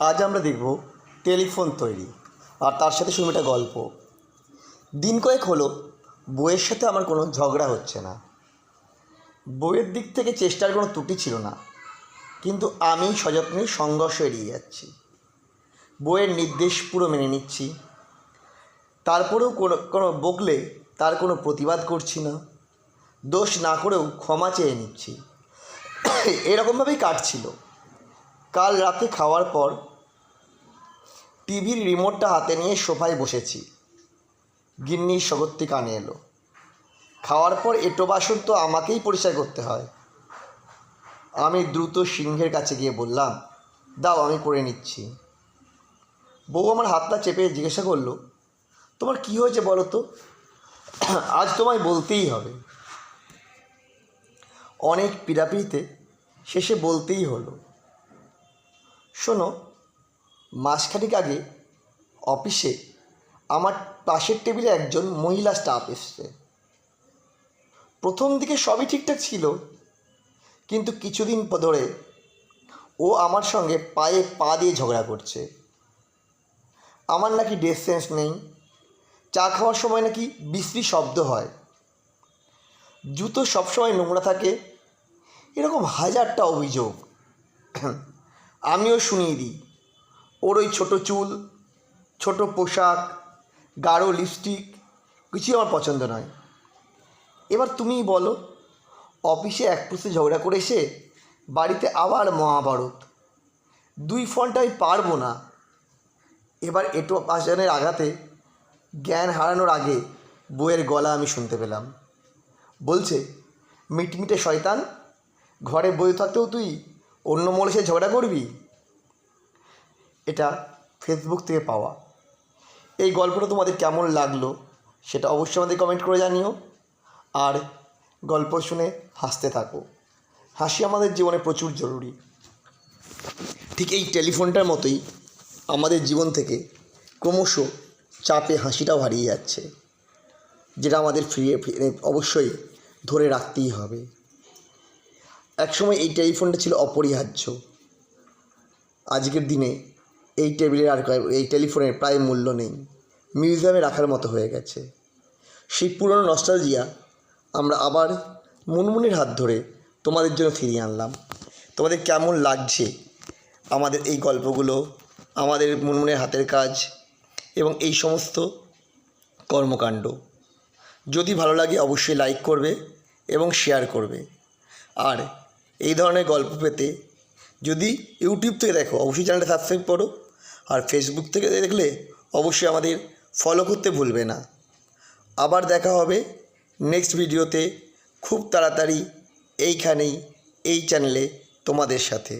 আজ আমরা দেখব টেলিফোন তৈরি, আর তার সাথে শুনব একটা গল্প। দিন কয়েক হলো, বইয়ের সাথে আমার কোনো ঝগড়া হচ্ছে না। বইয়ের দিক থেকে চেষ্টার কোনো ত্রুটি ছিল না, কিন্তু আমি সযত্নে সংঘর্ষ এড়িয়ে যাচ্ছি। বইয়ের নির্দেশ পুরো মেনে নিচ্ছি। তারপরেও কোনো কোনো বকলে তার কোনো প্রতিবাদ করছি না। দোষ না করেও ক্ষমা চেয়ে নিচ্ছি। এরকমভাবেই কাটছিল। কাল রাতে খাওয়ার পর টিভির রিমোটটা হাতে নিয়ে সোফায় বসেছি। গিন্নির স্বগত্যি কানে এলো। খাওয়ার পর এটো বাসন তো আমাকেই পরিষ্কার করতে হয়। আমি দ্রুত সিংহের কাছে গিয়ে বললাম, দাও, আমি করে নিচ্ছি। বউ আমার হাতটা চেপে জিজ্ঞাসা করল, তোমার কি হয়েছে বলো তো? আজ তোমায় বলতেই হবে। অনেক পীড়াপিড়িতে শেষে বলতেই হলো শোনো, মাসখানেক আগে অফিসে আমার পাশের টেবিলে একজন মহিলা স্টাফ এসছে। প্রথম দিকে সবই ঠিকঠাক ছিল, কিন্তু কিছুদিন ধরে ও আমার সঙ্গে পায়ে পা দিয়ে ঝগড়া করছে। আমার নাকি ড্রেস সেন্স নেই, চা খাওয়ার সময় নাকি বিশ্রী শব্দ হয়। জুতো সবসময় নোংরা থাকে, এরকম হাজারটা অভিযোগ। আমিও শুনিয়ে দিই। ওর ওই ছোটো চুল, ছোট পোশাক, গাঢ় লিপস্টিক কিছুই আমার পছন্দ নয়। এবার তুমিই বলো, অফিসে এক পুষে ঝগড়া করে এসে বাড়িতে আবার মহাভারত। দুই ফোনটা আমি পারব না। এবার এটো পাশনের আঘাতে জ্ঞান হারানোর আগে বইয়ের গলা আমি শুনতে পেলাম। বলছে, মিটমিটে শয়তান, ঘরে বই থাকতেও তুই অন্য মোড়ে সে ঝগড়া করবি? এটা ফেসবুক থেকে পাওয়া। এই গল্পটা তোমাদের কেমন লাগল সেটা অবশ্যই আমাদের কমেন্ট করে জানিও। আর গল্প শুনে হাসতে থাকো। হাসি আমাদের জীবনে প্রচুর জরুরি। ঠিক এই টেলিফোনটার মতোই আমাদের জীবন থেকে ক্রমশ চাপে হাসিটাও হারিয়ে যাচ্ছে, যেটা আমাদের ফিরিয়ে ফিরে অবশ্যই ধরে রাখতেই হবে। একসময় এই টেলিফোনটা ছিল অপরিহার্য। আজকের দিনে এই টেবিলের আর এই টেলিফোনের প্রায় মূল্য নেই। মিউজিয়ামে রাখার মতো হয়ে গেছে। সেই পুরনো নস্টালজিয়া আমরা আবার মুনমুনির হাত ধরে তোমাদের জন্য ফিরিয়ে আনলাম। তোমাদের কেমন লাগছে আমাদের এই গল্পগুলো, আমাদের মুনমুনের হাতের কাজ এবং এই সমস্ত কর্মকাণ্ড। যদি ভালো লাগে অবশ্যই লাইক করবে এবং শেয়ার করবে। আর এই ধরনের গল্প পেতে যদি ইউটিউব থেকে দেখো, অবশ্যই চ্যানেলটা সাবস্ক্রাইব করো। আর ফেসবুক থেকে দেখলে অবশ্যই আমাদের ফলো করতে ভুলবে না। আবার দেখা হবে নেক্সট ভিডিওতে খুব তাড়াতাড়ি এইখানেই এই চ্যানেলে তোমাদের সাথে।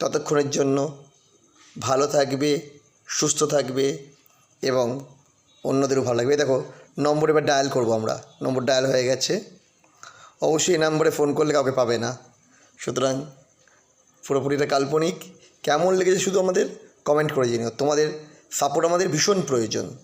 ততক্ষণের জন্য ভালো থাকবে, সুস্থ থাকবে এবং অন্যদেরও ভালো লাগবে। দেখো, নম্বর এবার ডায়াল করব আমরা। নম্বর ডায়াল হয়ে গেছে। অবশ্যই এই নম্বরে ফোন করলে কাউকে পাবে না। সুতরাং পুরোপুরিটা কাল্পনিক। কেমন লেগেছে শুধু আমাদের? কমেন্ট করে জানিও। তোমাদের সাপোর্ট আমাদের ভীষণ প্রয়োজন।